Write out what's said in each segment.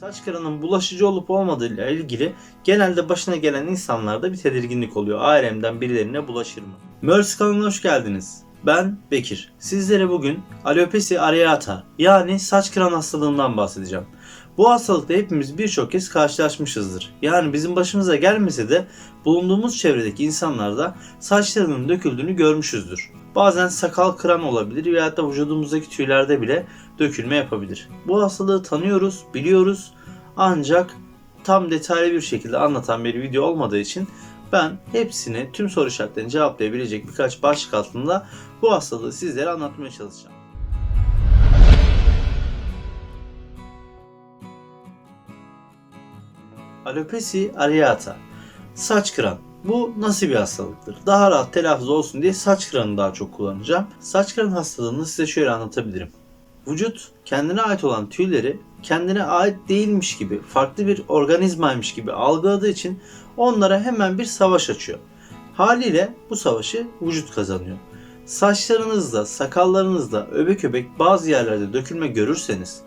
Saç kıranın bulaşıcı olup olmadığıyla ilgili genelde başına gelen insanlarda bir tedirginlik oluyor. Ailemden birilerine bulaşır mı? MERS kanalına hoş geldiniz. Ben Bekir. Sizlere bugün alopecia areata yani saç kıran hastalığından bahsedeceğim. Bu hastalıkla hepimiz birçok kez karşılaşmışızdır. Yani bizim başımıza gelmese de bulunduğumuz çevredeki insanlarda saçlarının döküldüğünü görmüşüzdür. Bazen sakal kıran olabilir veya da vücudumuzdaki tüylerde bile dökülme yapabilir. Bu hastalığı tanıyoruz, biliyoruz ancak tam detaylı bir şekilde anlatan bir video olmadığı için ben hepsini tüm soru işaretlerini cevaplayabilecek birkaç başlık altında bu hastalığı sizlere anlatmaya çalışacağım. Alopecia areata Saç kıran. Bu nasıl bir hastalıktır? Daha rahat telaffuz olsun diye saç kıranı daha çok kullanacağım. Saç kıran hastalığını size şöyle anlatabilirim. Vücut kendine ait olan tüyleri kendine ait değilmiş gibi, farklı bir organizmaymış gibi algıladığı için onlara hemen bir savaş açıyor. Haliyle bu savaşı vücut kazanıyor. Saçlarınızda, sakallarınızda öbek öbek bazı yerlerde dökülme görürseniz,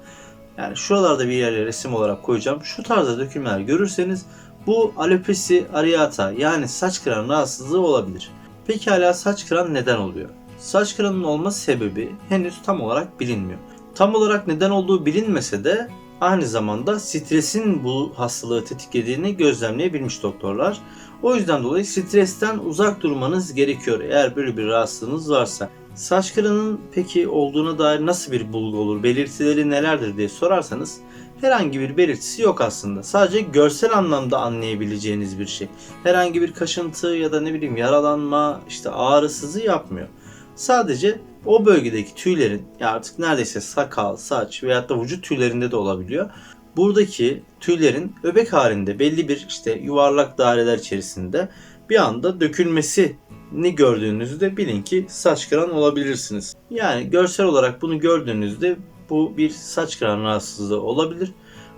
yani şuralarda bir yerlere resim olarak koyacağım. Şu tarzda dökülmeler görürseniz bu alopecia areata yani saç kıran rahatsızlığı olabilir. Peki hala saç kıran neden oluyor? Saç kıranın olma sebebi henüz tam olarak bilinmiyor. Tam olarak neden olduğu bilinmese de aynı zamanda stresin bu hastalığı tetiklediğini gözlemleyebilmiş doktorlar. O yüzden dolayı stresten uzak durmanız gerekiyor eğer böyle bir rahatsızlığınız varsa. Saç kıranın peki olduğuna dair nasıl bir bulgu olur, belirtileri nelerdir diye sorarsanız herhangi bir belirtisi yok aslında. Sadece görsel anlamda anlayabileceğiniz bir şey. Herhangi bir kaşıntı ya da ne bileyim yaralanma, işte ağrı sızı yapmıyor. Sadece o bölgedeki tüylerin ya artık neredeyse sakal, saç veyahut da vücut tüylerinde de olabiliyor. Buradaki tüylerin öbek halinde belli bir işte yuvarlak daireler içerisinde bir anda dökülmesini gördüğünüzde bilin ki saç kıran olabilirsiniz. Yani görsel olarak bunu gördüğünüzde bu bir saç kıran rahatsızlığı olabilir.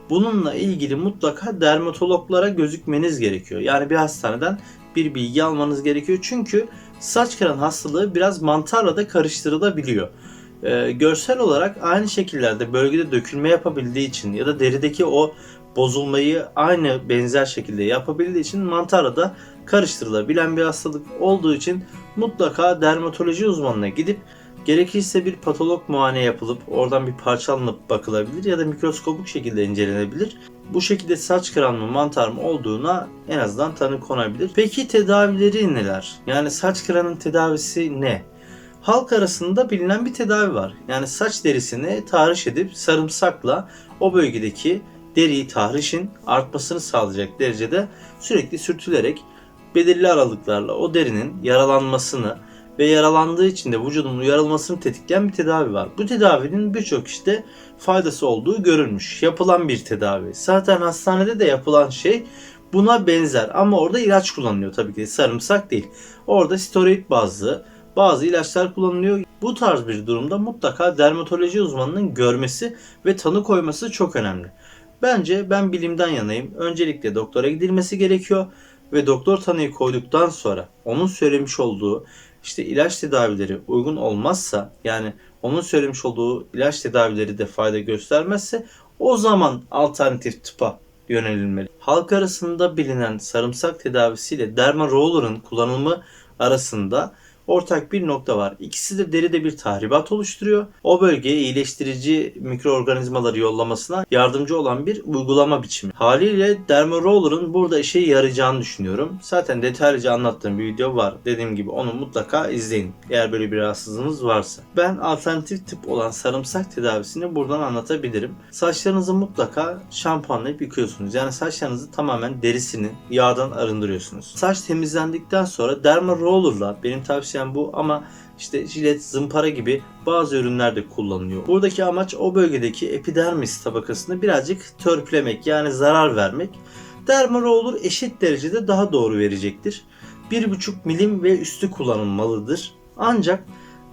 Bununla ilgili mutlaka dermatologlara gözükmeniz gerekiyor. Yani bir hastaneden bir bilgi almanız gerekiyor. Çünkü saç kıran hastalığı biraz mantarla da karıştırılabiliyor. Ee, görsel olarak aynı şekillerde bölgede dökülme yapabildiği için ya da derideki o bozulmayı aynı benzer şekilde yapabildiği için mantarla da karıştırılabilen bir hastalık olduğu için mutlaka dermatoloji uzmanına gidip Gerekirse bir patolog muayene yapılıp oradan bir parça alınıp bakılabilir ya da mikroskopik şekilde incelenebilir. Bu şekilde saç kıran mı mantar mı olduğuna en azından tanı konabilir. Peki tedavileri neler? Yani saç kıranın tedavisi ne? Halk arasında bilinen bir tedavi var. Yani saç derisini tahriş edip sarımsakla o bölgedeki deriyi tahrişin artmasını sağlayacak derecede sürekli sürtülerek belirli aralıklarla o derinin yaralanmasını ve yaralandığı için de vücudun uyarılmasını tetikleyen bir tedavi var. Bu tedavinin birçok işte faydası olduğu görülmüş. Yapılan bir tedavi. Zaten hastanede de yapılan şey buna benzer ama orada ilaç kullanılıyor tabii ki sarımsak değil. Orada steroid bazlı bazı ilaçlar kullanılıyor. Bu tarz bir durumda mutlaka dermatoloji uzmanının görmesi ve tanı koyması çok önemli. Bence ben bilimden yanayım. Öncelikle doktora gidilmesi gerekiyor ve doktor tanıyı koyduktan sonra onun söylemiş olduğu işte ilaç tedavileri uygun olmazsa yani onun söylemiş olduğu ilaç tedavileri de fayda göstermezse o zaman alternatif tıpa yönelilmeli. Halk arasında bilinen sarımsak tedavisiyle derma roller'ın kullanımı arasında ortak bir nokta var. İkisi de deride bir tahribat oluşturuyor. O bölgeye iyileştirici mikroorganizmaları yollamasına yardımcı olan bir uygulama biçimi. Haliyle Dermaroller'ın burada işe yarayacağını düşünüyorum. Zaten detaylıca anlattığım bir video var. Dediğim gibi onu mutlaka izleyin. Eğer böyle bir rahatsızlığınız varsa. Ben alternatif tip olan sarımsak tedavisini buradan anlatabilirim. Saçlarınızı mutlaka şampuanlayıp yıkıyorsunuz. Yani saçlarınızı tamamen derisini yağdan arındırıyorsunuz. Saç temizlendikten sonra derma roller'la benim tavsiyem bu ama işte jilet, zımpara gibi bazı ürünlerde kullanılıyor. Buradaki amaç o bölgedeki epidermis tabakasını birazcık törpülemek yani zarar vermek. Derma roller eşit derecede daha doğru verecektir. 1,5 milim ve üstü kullanılmalıdır. Ancak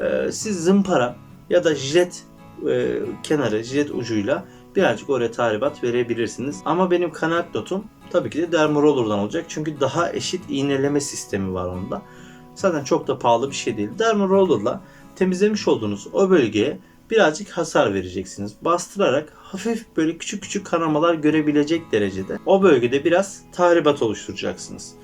e, siz zımpara ya da jilet e, kenarı, jilet ucuyla birazcık oraya tahribat verebilirsiniz. Ama benim kanaat notum tabii ki de derma roller'dan olacak. Çünkü daha eşit iğneleme sistemi var onda. Zaten çok da pahalı bir şey değil. Derma roller'la temizlemiş olduğunuz o bölgeye birazcık hasar vereceksiniz. Bastırarak hafif böyle küçük küçük kanamalar görebilecek derecede o bölgede biraz tahribat oluşturacaksınız.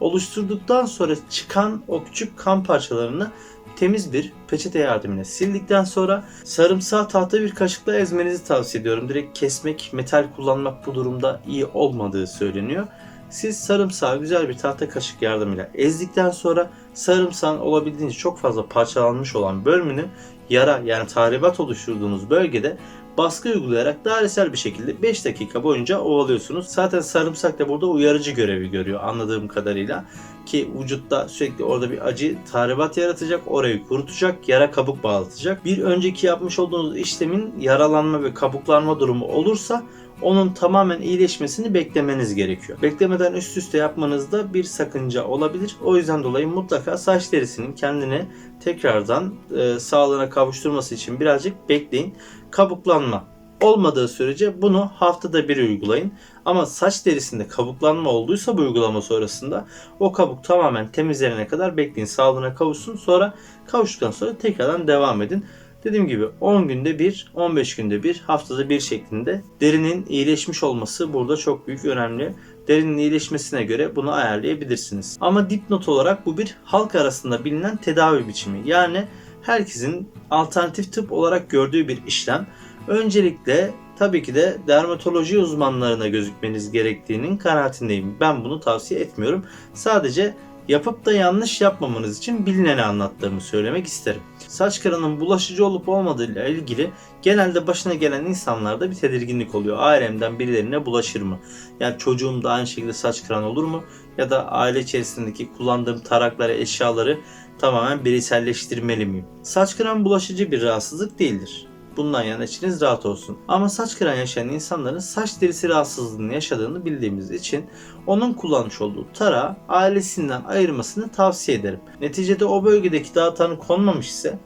Oluşturduktan sonra çıkan o küçük kan parçalarını temiz bir peçete yardımıyla sildikten sonra sarımsağı tahta bir kaşıkla ezmenizi tavsiye ediyorum. Direkt kesmek, metal kullanmak bu durumda iyi olmadığı söyleniyor. Siz sarımsağı güzel bir tahta kaşık yardımıyla ezdikten sonra sarımsağın olabildiğince çok fazla parçalanmış olan bölümünü yara yani tahribat oluşturduğunuz bölgede baskı uygulayarak dairesel bir şekilde 5 dakika boyunca ovalıyorsunuz. Zaten sarımsak da burada uyarıcı görevi görüyor anladığım kadarıyla. Ki vücutta sürekli orada bir acı tahribat yaratacak, orayı kurutacak, yara kabuk bağlatacak. Bir önceki yapmış olduğunuz işlemin yaralanma ve kabuklanma durumu olursa onun tamamen iyileşmesini beklemeniz gerekiyor. Beklemeden üst üste yapmanızda bir sakınca olabilir. O yüzden dolayı mutlaka saç derisinin kendini tekrardan e, sağlığına kavuşturması için birazcık bekleyin. Kabuklanma olmadığı sürece bunu haftada bir uygulayın. Ama saç derisinde kabuklanma olduysa bu uygulama sonrasında o kabuk tamamen temizlenene kadar bekleyin. Sağlığına kavuşsun. Sonra kavuştuktan sonra tekrardan devam edin. Dediğim gibi 10 günde bir, 15 günde bir, haftada bir şeklinde derinin iyileşmiş olması burada çok büyük önemli. Derinin iyileşmesine göre bunu ayarlayabilirsiniz. Ama dipnot olarak bu bir halk arasında bilinen tedavi biçimi. Yani herkesin alternatif tıp olarak gördüğü bir işlem. Öncelikle tabii ki de dermatoloji uzmanlarına gözükmeniz gerektiğinin kanaatindeyim. Ben bunu tavsiye etmiyorum. Sadece yapıp da yanlış yapmamanız için bilineni anlattığımı söylemek isterim. Saç kırının bulaşıcı olup olmadığı ile ilgili genelde başına gelen insanlarda bir tedirginlik oluyor. Ailemden birilerine bulaşır mı? Yani çocuğum da aynı şekilde saç kıran olur mu? Ya da aile içerisindeki kullandığım tarakları, eşyaları tamamen bireyselleştirmeli miyim? Saç kıran bulaşıcı bir rahatsızlık değildir. Bundan yana içiniz rahat olsun. Ama saç kıran yaşayan insanların saç derisi rahatsızlığını yaşadığını bildiğimiz için onun kullanmış olduğu tarağı ailesinden ayırmasını tavsiye ederim. Neticede o bölgedeki dağ tanı konmamış ise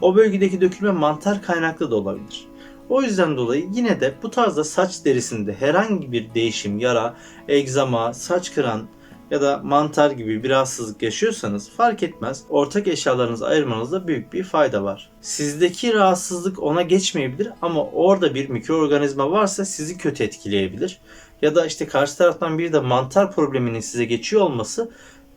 o bölgedeki dökülme mantar kaynaklı da olabilir. O yüzden dolayı yine de bu tarzda saç derisinde herhangi bir değişim, yara, egzama, saç kıran ya da mantar gibi bir rahatsızlık yaşıyorsanız fark etmez. Ortak eşyalarınızı ayırmanızda büyük bir fayda var. Sizdeki rahatsızlık ona geçmeyebilir ama orada bir mikroorganizma varsa sizi kötü etkileyebilir. Ya da işte karşı taraftan bir de mantar probleminin size geçiyor olması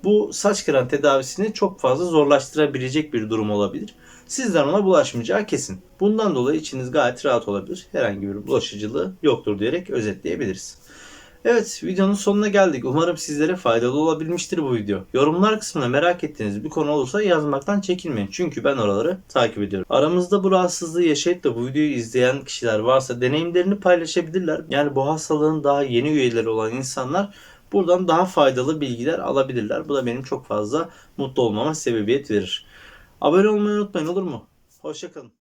bu saç kıran tedavisini çok fazla zorlaştırabilecek bir durum olabilir. Sizden ona bulaşmayacağı kesin. Bundan dolayı içiniz gayet rahat olabilir. Herhangi bir bulaşıcılığı yoktur diyerek özetleyebiliriz. Evet videonun sonuna geldik. Umarım sizlere faydalı olabilmiştir bu video. Yorumlar kısmına merak ettiğiniz bir konu olursa yazmaktan çekinmeyin. Çünkü ben oraları takip ediyorum. Aramızda bu rahatsızlığı yaşayıp da bu videoyu izleyen kişiler varsa deneyimlerini paylaşabilirler. Yani bu hastalığın daha yeni üyeleri olan insanlar buradan daha faydalı bilgiler alabilirler. Bu da benim çok fazla mutlu olmama sebebiyet verir. Abone olmayı unutmayın olur mu? Hoşçakalın.